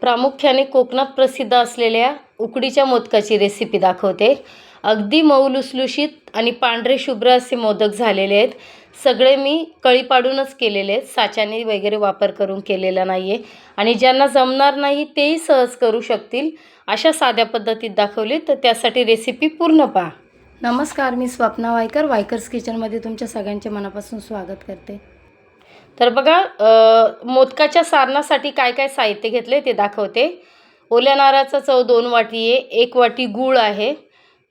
प्रामुख्याने कोकणात प्रसिद्ध असलेल्या उकडीच्या मोदकाची रेसिपी दाखवते. अगदी मऊ लुसलुशीत आणि पांढरे शुभ्र असे मोदक झालेले आहेत. सगळे मी कळी पाडूनच केलेले आहेत. साच्याने वगैरे वापर करून केलेला नाही आहे आणि ज्यांना जमणार नाही तेही सहज करू शकतील. अशा साध्या पद्धतीत दाखवली तर त्यासाठी रेसिपी पूर्ण पहा. नमस्कार मी स्वप्ना वायकर. वायकर्स किचनमध्ये तुमच्या सगळ्यांचे मनापासून स्वागत करते. तर बघा मोदकाच्या सारणासाठी काय काय साहित्य घेतले ते दाखवते. ओल्या नारळाचा चव दोन वाटी आहे एक वाटी गूळ आहे.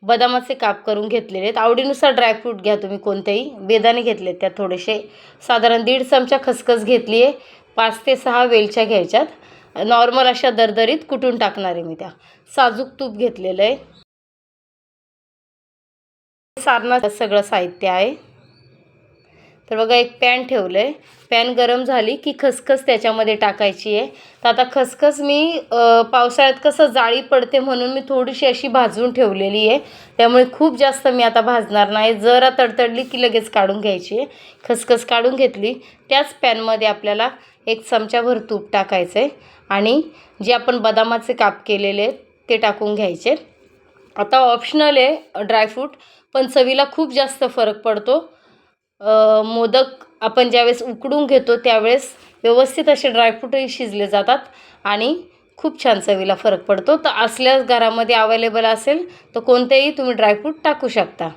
बदामाचे काप करून घेतलेले आहेत. आवडीनुसार ड्रायफ्रूट घ्या तुम्ही कोणतेही. घेतले आहेत त्यात थोडेसे. साधारण दीड चमचा खसखस घेतली आहे. पाच ते सहा वेलच्या घ्यायच्यात. नॉर्मल अशा दरदरीत कुटून टाकणार आहे मी त्या. साजूक तूप घेतलेलं आहे. सारणाचं सगळं साहित्य आहे. तर बघा एक पॅन ठेवलं आहे पॅन गरम झाली की खसखस त्याच्यामध्ये टाकायची आहे. तर आता खसखस मी पावसाळ्यात कसं जाळी पडते म्हणून मी थोडीशी अशी भाजून ठेवलेली आहे. त्यामुळे खूप जास्त मी आता भाजणार नाही. जरा तडतडली की लगेच काढून घ्यायची आहे. खसखस काढून घेतली. त्याच पॅनमध्ये आपल्याला एक चमचाभर तूप टाकायचं आहे आणि जे आपण बदामाचे काप केलेले आहेत ते टाकून घ्यायचे आता ऑप्शनल आहे ड्रायफ्रूट पण चवीला खूप जास्त फरक पडतो. मोदक आपण ज्यावेळेस उकडून घेतो त्यावेळेस व्यवस्थित असे ड्रायफ्रूटही शिजले जातात आणि खूप छान चवीला फरक पडतो. तर असल्यास घरामध्ये अवेलेबल असेल तर कोणतेही तुम्ही ड्रायफ्रूट टाकू शकता.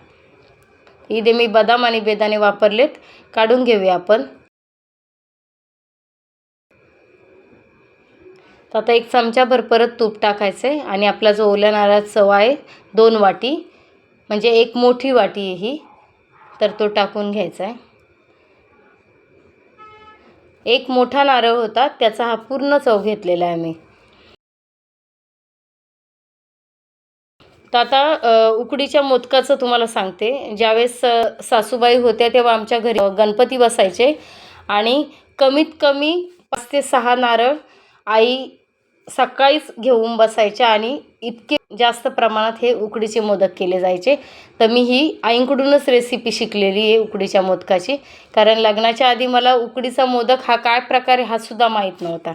इथे मी बदाम आणि बेदाणे वापरलेत काढून घेऊया आपण. तर आता एक चमचाभर परत तूप टाकायचं आहे आणि आपला जो ओल्या नारळाचा चव आहे दोन वाटी म्हणजे एक मोठी वाटी आहे ही. तर तो टाकून घ्यायचा आहे. एक मोठा नारळ होता त्याचा हा पूर्ण चव घेतलेला आहे मी तर आता उकडीच्या मोदकाचं तुम्हाला सांगते. ज्यावेळेस सासूबाई होत्या तेव्हा आमच्या घरी गणपती बसायचे आणि कमीत कमी पाच ते सहा नारळ आई सकाळीच घेऊन बसायच्या आणि इतके जास्त प्रमाणात हे उकडीचे मोदक केले जायचे. तर मी ही आईंकडूनच रेसिपी शिकलेली आहे उकडीच्या मोदकाची. कारण लग्नाच्या आधी मला उकडीचा मोदक हा काय प्रकारे हा सुद्धा माहीत नव्हता.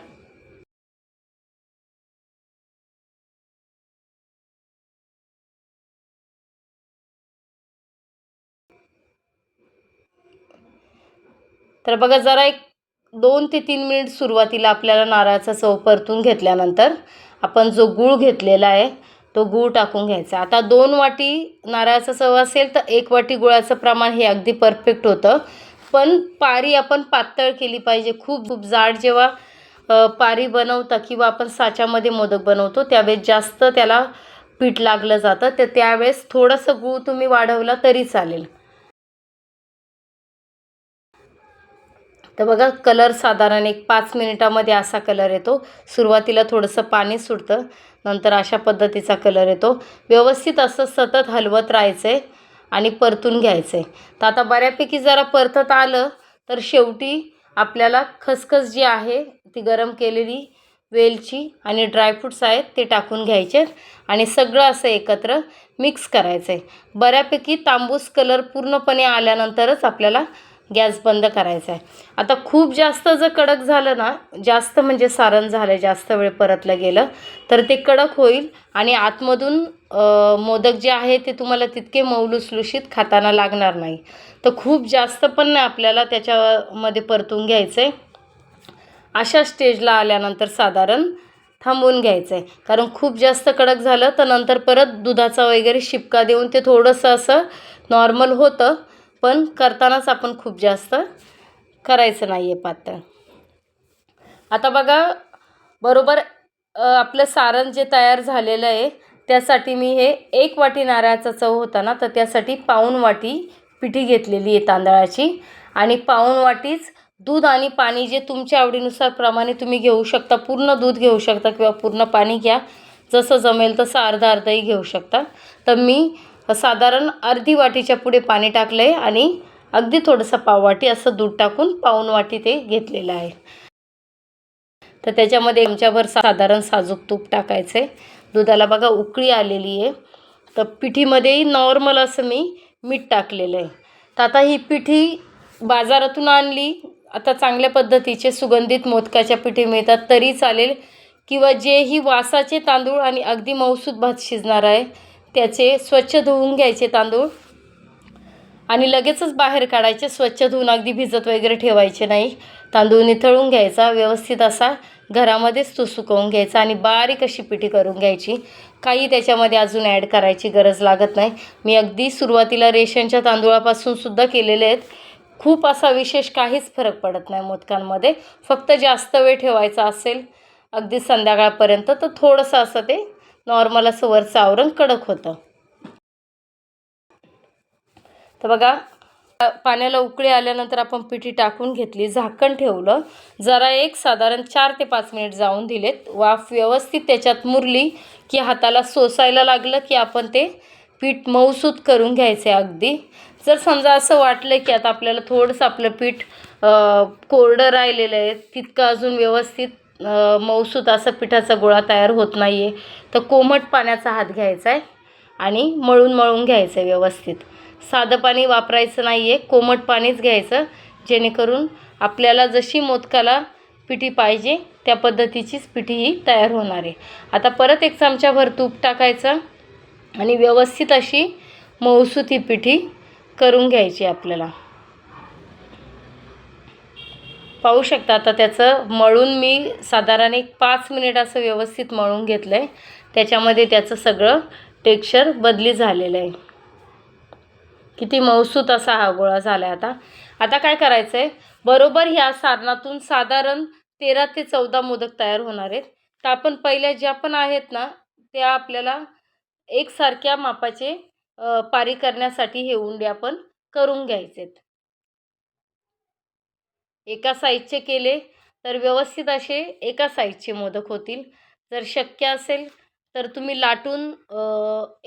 तर बघा जरा एक दोन ते तीन मिनिट सुरुवातीला आपल्याला नारळाचा चव परतून घेतल्यानंतर आपण जो गूळ घेतलेला आहे तो गूळ टाकून घ्यायचा. आता दोन वाटी नारळाचा चव असेल तर एक वाटी गुळाचं प्रमाण हे अगदी परफेक्ट होतं. पण पारी आपण पातळ केली पाहिजे. खूप खूप जाड जेव्हा पारी बनवता किंवा आपण साच्यामध्ये मोदक बनवतो त्यावेळेस जास्त त्याला पीठ लागलं जातं. तर त्यावेळेस थोडंसं गूळ तुम्ही वाढवला तरी चालेल. तर बघा कलर साधारण एक पाच मिनिटामध्ये असा कलर येतो. सुरुवातीला थोडंसं पाणी सुटतं नंतर अशा पद्धतीचा कलर येतो. व्यवस्थित असं सतत हलवत राहायचं आहे आणि परतून घ्यायचं आहे तर आता बऱ्यापैकी जरा परतत आलं तर शेवटी आपल्याला खसखस जी आहे ती गरम केलेली वेलची आणि ड्रायफ्रूट्स आहेत ते टाकून घ्यायचे आणि सगळं असं एकत्र मिक्स करायचं आहे बऱ्यापैकी तांबूस कलर पूर्णपणे आल्यानंतरच आपल्याला गॅस बंद करायचा आहे. आता खूप जास्त जर कडक झालं ना जास्त म्हणजे सारण झालं जास्त वेळ परतलं गेलं तर ते कडक होईल आणि आतमधून मोदक जे आहे ते तुम्हाला तितके मौलुसलुशीत खाताना लागणार नाही. तर खूप जास्त पण नाही आपल्याला त्याच्यामध्ये परतून घ्यायचं आहे अशा स्टेजला आल्यानंतर साधारण थांबवून घ्यायचं आहे कारण खूप जास्त कडक झालं तर नंतर परत दुधाचा वगैरे शिपका देऊन ते थोडंसं असं नॉर्मल होतं. पण करतानाच आपण खूप जास्त करायचं नाही आहे पातळ. आता बघा बरोबर आपलं सारण जे तयार झालेलं आहे त्यासाठी मी हे एक वाटी नारळाचा चव होता ना तर त्यासाठी पाऊण वाटी पिठी घेतलेली आहे तांदळाची. आणि पाऊण वाटीच दूध आणि पाणी जे तुमच्या आवडीनुसार प्रमाणे तुम्ही घेऊ शकता पूर्ण दूध घेऊ शकता किंवा पूर्ण पाणी घ्या. जसं जमेल तसं अर्धा अर्धाही घेऊ शकता. तर मी साधारण अर्धी वाटीच्या पुढे पाणी टाकलं आहे आणि अगदी थोडंसं पाववाटी असं दूध टाकून पाऊण वाटी ते घेतलेलं आहे. तर त्याच्यामध्ये आमच्याभर साधारण साजूक तूप टाकायचं आहे दुधाला बघा उकळी आलेली आहे. तर पिठीमध्येही नॉर्मल असं मी मीठ टाकलेलं आहे. तर आता ही पिठी बाजारातून आणली. आता चांगल्या पद्धतीचे सुगंधित मोदकाच्या पिठी मिळतात तरी चालेल. किंवा जेही वासाचे तांदूळ आणि अगदी मऊसूद भात शिजणार आहे त्याचे स्वच्छ धुवून घ्यायचे तांदूळ. आणि लगेचच बाहेर काढायचे स्वच्छ धुवून अगदी भिजत वगैरे ठेवायचे नाही. तांदूळ निथळून घ्यायचा व्यवस्थित असा घरामध्येच तो सुकवून घ्यायचा आणि बारीक अशी पिठी करून घ्यायची. काही त्याच्यामध्ये अजून ॲड करायची गरज लागत नाही. मी अगदी सुरुवातीला रेशनच्या तांदूळापासून सुद्धा केलेले आहेत. खूप असा विशेष काहीच फरक पडत नाही मोदकांमध्ये. फक्त जास्त वेळ ठेवायचा असेल अगदी संध्याकाळपर्यंत तर थोडंसं असं ते नॉर्मल असं वरचं आवरण कडक होतं. तर बघा पाण्याला उकळी आल्यानंतर आपण पिठी टाकून घेतली झाकण ठेवलं. जरा एक साधारण चार ते पाच मिनिट जाऊन दिलेत. वाफ व्यवस्थित त्याच्यात मुरली की हाताला सोसायला लागलं की आपण ते पीठ मऊसूत करून घ्यायचे अगदी. जर समजा असं वाटलं की आता आपल्याला थोडंसं आपलं पीठ कोरडं राहिलेलं आहे तितकं अजून व्यवस्थित मऊसूत असं पिठाचा गोळा तयार होत नाही आहे तर कोमट पाण्याचा हात घ्यायचा आहे आणि मळून मळून घ्यायचं आहे व्यवस्थित. साधं पाणी वापरायचं नाही आहे कोमट पाणीच घ्यायचं जेणेकरून आपल्याला जशी मोदकाला पिठी पाहिजे त्या पद्धतीचीच पिठी ही तयार होणार. आहे आता परत एक चमच्याभर तूप टाकायचं आणि व्यवस्थित अशी मऊसूत ही पिठी करून घ्यायची आपल्याला. पाहू शकता. आता त्याचं मळून मी साधारण एक पाच मिनिट असं व्यवस्थित मळून घेतलं आहे त्याच्यामध्ये त्याचं सगळं टेक्स्चर बदली झालेलं आहे. किती मऊसूत असा हा गोळा झाला आहे आता. आता काय करायचं आहे बरोबर ह्या सारणातून साधारण तेरा ते चौदा मोदक तयार होणार आहेत. तर आपण पहिल्या ज्या पण आहेत ना त्या आपल्याला एकसारख्या मापाचे पारी करण्यासाठी हे उंडे आपण करून घ्यायचे आहेत एका साईजचे केले तर व्यवस्थित असे एका साईजचे मोदक होतील. जर शक्य असेल तर तुम्ही लाटून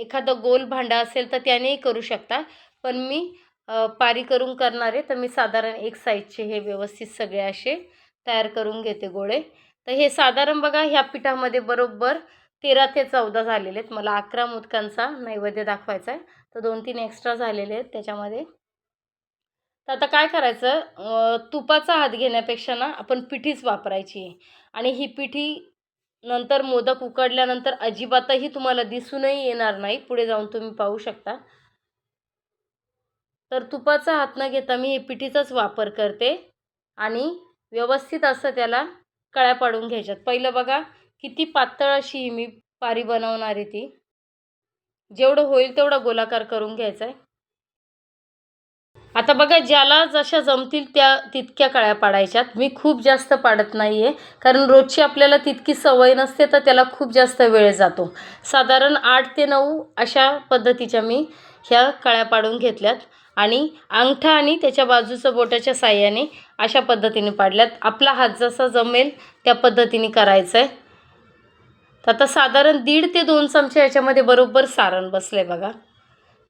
एखादं गोल भांडं असेल तर त्यानेही करू शकता. पण मी पारी करून करणार आहे तर मी साधारण एक साईजचे हे व्यवस्थित सगळे असे तयार करून घेते गोळे. तर हे साधारण बघा ह्या पिठामध्ये बरोबर तेरा ते चौदा झालेले आहेत. मला अकरा मोदकांचा नैवेद्य दाखवायचा आहे. तर दोन तीन एक्स्ट्रा झालेले आहेत त्याच्यामध्ये. तर आता काय करायचं? तुपाचा हात घेण्यापेक्षा ना आपण पिठीच वापरायची. आणि ही पिठी नंतर मोदक उकडल्यानंतर अजिबातही तुम्हाला दिसूनही येणार नाही पुढे जाऊन तुम्ही पाहू शकता. तर तुपाचा हात न घेता मी हे पिठीचाच वापर करते. आणि व्यवस्थित असं त्याला कळ्या पाडून घ्यायच्यात. पहिलं बघा किती पातळ अशी ही मी पारी बनवणार आहे ती. जेवढं होईल तेवढा गोलाकार करून घ्यायचा आहे आता बघा ज्याला जशा जमतील त्या तितक्या कळ्या पाडायच्यात. मी खूप जास्त पाडत नाही आहे कारण रोजची आपल्याला तितकी सवय नसते तर त्याला खूप जास्त वेळ जातो. साधारण आठ ते नऊ अशा पद्धतीच्या मी ह्या कळ्या पाडून घेतल्यात. आणि अंगठा आणि त्याच्या बाजूचं बोटाच्या साह्याने अशा पद्धतीने पाडल्यात. आपला हात जसा जमेल त्या पद्धतीने करायचं आहे तर आता साधारण दीड ते दोन चमचे याच्यामध्ये बरोबर सारण बसलं आहे बघा.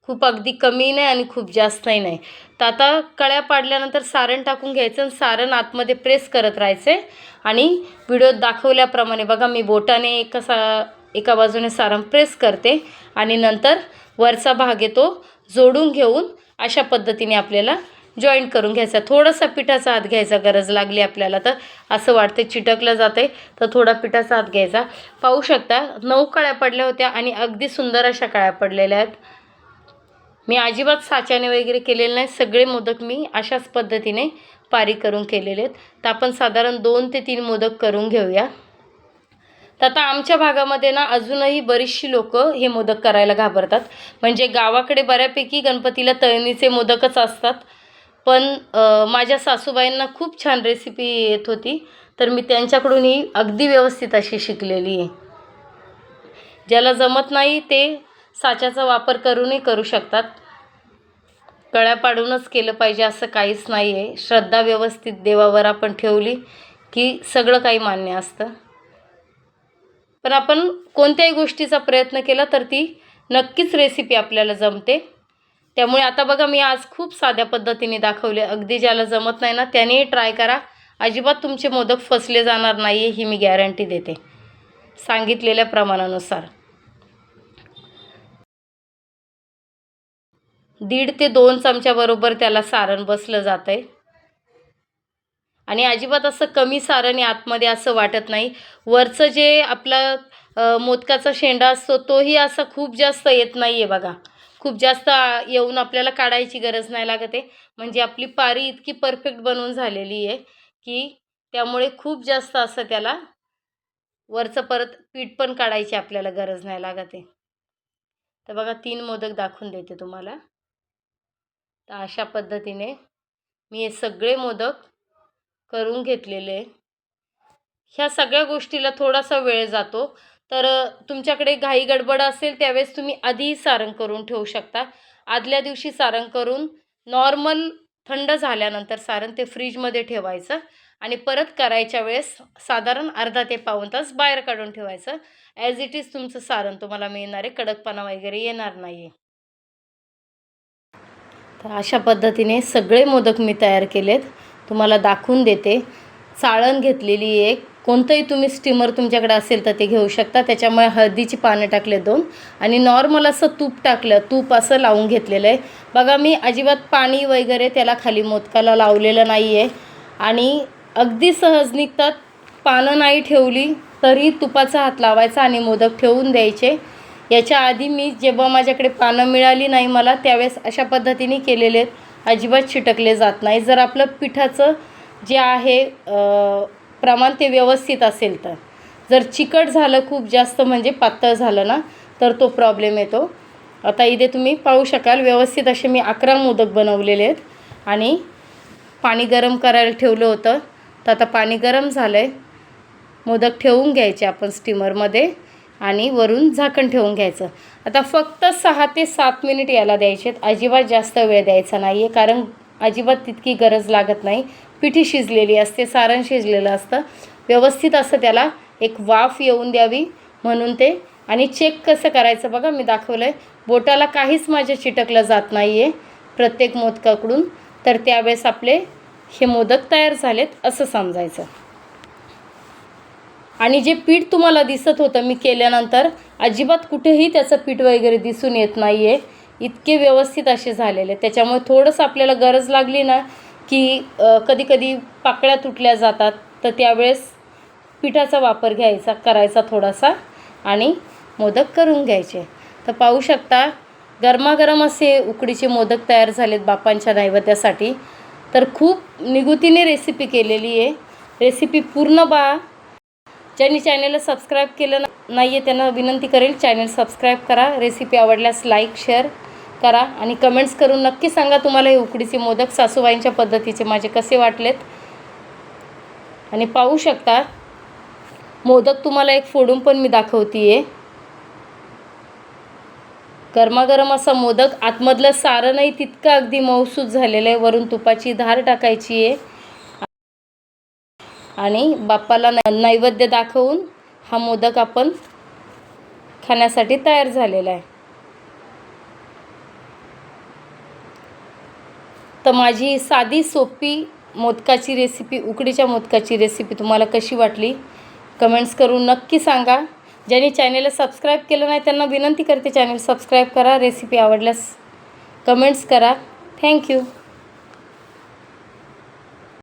खूप अगदी कमी नाही आणि खूप जास्तही नाही. तर आता कळ्या पाडल्यानंतर सारण टाकून घ्यायचं आणि सारण आतमध्ये प्रेस करत राहायचं. आहे आणि व्हिडिओत दाखवल्याप्रमाणे बघा मी बोटाने एका सा एका बाजूने सारण प्रेस करते आणि नंतर वरचा भाग येतो जोडून घेऊन अशा पद्धतीने आपल्याला जॉईंट करून घ्यायचा. थोडासा पिठाचा हात घ्यायचा गरज लागली आपल्याला तर असं वाटते चिटकलं जाते तर थोडा पिठाचा हात घ्यायचा. पाहू शकता नऊ कळ्या पडल्या होत्या आणि अगदी सुंदर अशा कळ्या पडलेल्या आहेत. मी अजिबात साच्याने वगैरे केलेले नाही. सगळे मोदक मी अशाच पद्धतीने पारी करून केलेले आहेत. तर आपण साधारण दोन ते तीन मोदक करून घेऊया. तर आता आमच्या भागामध्ये ना अजूनही बरीचशी लोक हे मोदक करायला घाबरतात. म्हणजे गावाकडे बऱ्यापैकी गणपतीला तळणीचे मोदकच असतात. पण माझ्या सासूबाईंना खूप छान रेसिपी येत होती. तर मी त्यांच्याकडून ही अगदी व्यवस्थित अशी शिकलेली आहे. ज्याला जमत नाही ते साच्याचा वापर करूनही करू शकतात. कळ्या पाडूनच केलं पाहिजे असं काहीच नाही आहे श्रद्धा व्यवस्थित देवावर आपण ठेवली की सगळं काही मान्य असतं. पण आपण कोणत्याही गोष्टीचा प्रयत्न केला तर ती नक्कीच रेसिपी आपल्याला जमते. त्यामुळे आता बघा मी आज खूप साध्या पद्धतीने दाखवले. अगदी ज्याला जमत नाही ना त्यानेही ट्राय करा. अजिबात तुमचे मोदक फसले जाणार नाही आहे ही मी गॅरंटी देते. सांगितलेल्या प्रमाणानुसार. दीड ते दोन चमच्याबरोबर त्याला सारण बसलं जातं आहे आणि अजिबात असं कमी सारण आहे आतमध्ये असं वाटत नाही. वरचं जे आपला मोदकाचा शेंडा असतो तोही असा खूप जास्त येत नाही आहे बघा. खूप जास्त येऊन आपल्याला काढायची गरज नाही लागत आहे. म्हणजे आपली पारी इतकी परफेक्ट बनवून झालेली आहे की त्यामुळे खूप जास्त असं त्याला वरचं परत पीठ पण काढायची आपल्याला गरज नाही लागत आहे. तर बघा तीन मोदक दाखवून देते तुम्हाला. तर अशा पद्धतीने मी हे सगळे मोदक करून घेतलेले. ह्या सगळ्या गोष्टीला थोडासा वेळ जातो. तर तुमच्याकडे घाई गडबड असेल त्यावेळेस तुम्ही आधीही सारण करून ठेवू शकता. आदल्या दिवशी सारण करून नॉर्मल थंड झाल्यानंतर सारण ते फ्रीजमध्ये ठेवायचं आणि परत करायच्या वेळेस साधारण अर्धा ते पाऊण तास बाहेर काढून ठेवायचं. ॲज इट इज तुमचं सारण तुम्हाला मिळणार आहे. कडकपणा वगैरे येणार नाही आहे तर अशा पद्धतीने सगळे मोदक मी तयार केलेत. तुम्हाला दाखवून देते. चाळण घेतलेली एक. कोणतंही तुम्ही स्टीमर तुमच्याकडे असेल तर ते घेऊ शकता. त्याच्यामुळे हळदीची पानं टाकले दोन. आणि नॉर्मल असं तूप टाकलं. तूप असं लावून घेतलेलं आहे. बघा मी अजिबात पाणी वगैरे त्याला खाली मोदकाला लावलेलं नाही आहे आणि अगदी सहज निघतात पानं नाही ठेवली तरी तुपाचा हात लावायचा आणि मोदक ठेवून द्यायचे. याच्या आधी मी जेव्हा माझ्याकडे पानं मिळाली नाही मला त्यावेळेस अशा पद्धतीने केलेले आहेत अजिबात छिटकले जात नाही. जर आपलं पिठाचं जे आहे प्रमाण ते व्यवस्थित असेल तर. जर चिकट झालं खूप जास्त म्हणजे पातळ झालं ना तर तो प्रॉब्लेम येतो. आता इथे तुम्ही पाहू शकाल व्यवस्थित असे मी अकरा मोदक बनवलेले आहेत आणि पाणी गरम करायला ठेवलं होतं. तर आता पाणी गरम झालं आहे मोदक ठेवून घ्यायचे आपण स्टीमरमध्ये. आणि वरून झाकण ठेवून घ्यायचं. आता फक्त सहा ते सात मिनिट याला द्यायचे अजिबात जास्त वेळ द्यायचा नाही आहे कारण अजिबात तितकी गरज लागत नाही. पिठी शिजलेली असते सारण शिजलेलं असतं. व्यवस्थित असं त्याला एक वाफ येऊन द्यावी म्हणून ते. आणि चेक कसं करायचं बघा मी दाखवलं आहे बोटाला काहीच माझ्या चिटकलं जात नाही आहे प्रत्येक मोदकाकडून. तर त्यावेळेस आपले हे मोदक तयार झालेत असं समजायचं. आणि जे पीठ तुम्हाला दिसत होतं मी केल्यानंतर अजिबात कुठेही त्याचं पीठ वगैरे दिसून येत नाही आहे इतके व्यवस्थित असे झालेले. त्याच्यामुळे थोडंसं आपल्याला गरज लागली ना की कधी कधी पाकळ्या तुटल्या जातात तर त्यावेळेस पिठाचा वापर घ्यायचा करायचा थोडासा आणि मोदक करून घ्यायचे. तर पाहू शकता गरमागरम असे उकडीचे मोदक तयार झालेत बापांच्या नैवेद्यासाठी. तर खूप निगुतीने रेसिपी केलेली आहे. रेसिपी पूर्ण बा ज्यांनी चॅनलला सबस्क्राईब केलं नाही आहे त्यांना विनंती करेल चॅनल सबस्क्राईब करा. रेसिपी आवडल्यास लाईक शेअर करा आणि कमेंट्स करून नक्की सांगा तुम्हाला हे उकडीचे मोदक सासूबाईंच्या पद्धतीचे माझे कसे वाटलेत. आणि पाहू शकता मोदक तुम्हाला एक फोडून पण मी दाखवते आहे गरमागरम असा मोदक आतमधलं सारं नाही तितकं अगदी मऊसूत झालेलं आहे. वरून तुपाची धार टाकायची आहे आणि बाप्पाला नैवेद्य दाखवून हा मोदक आपण खाण्यासाठी तयार झालेला आहे. तर माझी साधी सोपी मोदकाची रेसिपी उकडीच्या मोदकाची रेसिपी तुम्हाला कशी वाटली? कमेंट्स करून नक्की सांगा. ज्यांनी चॅनेलला सबस्क्राईब केलं नाही त्यांना विनंती करते चॅनल सबस्क्राईब करा. रेसिपी आवडल्यास कमेंट्स करा. Thank you